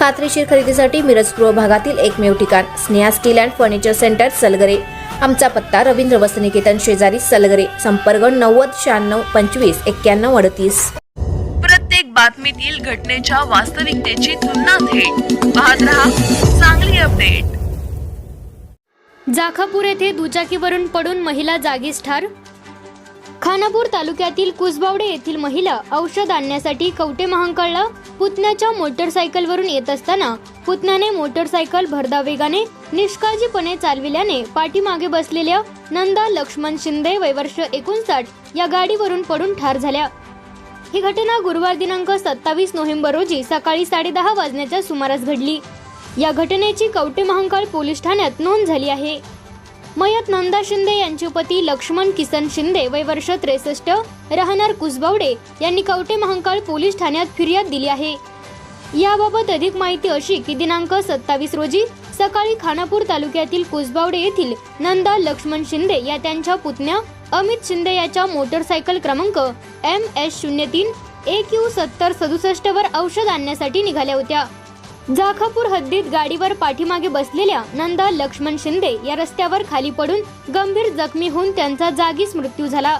खात्रीशीर खरेदीसाठी मिरज पूर्व भागातील एकमेव ठिकाण Sneha steel and furniture centre Salgare. आमचा पत्ता रवींद्र वसनिकेतन शेजारी सलगरे संपर्क नव्वद शहाण्णव पंचवीस एक्क्याण्णव अडतीस. प्रत्येक बातमीतील घटनेच्या वास्तविकतेची तुलना थेट. पाहत रहा चांगली अपडेट. जाखापूर येथे दुचाकीवरून पडून महिला जागीच ठार खानापूर तालुक्यातील कुसबावडे येथील महिला औषध आणण्यासाठी कवटे महांकाळला पुतण्याच्या मोटरसायकलवरून येत असताना पुतण्याने मोटरसायकल भरदा वेगाने निष्काळजीपणे चालविल्याने पाठीमागे बसलेल्या नंदा लक्ष्मण शिंदे वयवर्ष एकोणसाठ या गाडीवरून पडून ठार झाल्या. ही घटना गुरुवार दिनांक सत्तावीस नोव्हेंबर रोजी सकाळी साडेदहा वाजण्याच्या सुमारास घडली. या घटनेची कवटे महांकाळ पोलीस ठाण्यात नोंद झाली आहे. मयत नंदा शिंदे यांचे पती लक्ष्मण किसन शिंदे वय वर्ष त्रेसष्ट राहणार कुसबावडे यांनी कवटे महांकाळ पोलीस ठाण्यात फिर्याद दिली आहे. याबाबत अधिक माहिती अशी की दिनांक सत्तावीस रोजी सकाळी खानापूर तालुक्यातील कुसबावडे येथील नंदा लक्ष्मण शिंदे या त्यांच्या पुतण्या अमित शिंदे याच्या मोटरसायकल क्रमांक एम एस शून्य तीन ए क्यू सत्तर सदुसष्ट वर औषध आणण्यासाठी निघाल्या होत्या. जाखापूर हद्दीत गाडीवर पाठीमागे बसलेल्या नंदा लक्ष्मण शिंदे या रस्त्यावर खाली पडून गंभीर जखमी होऊन त्यांचा जागीच मृत्यू झाला.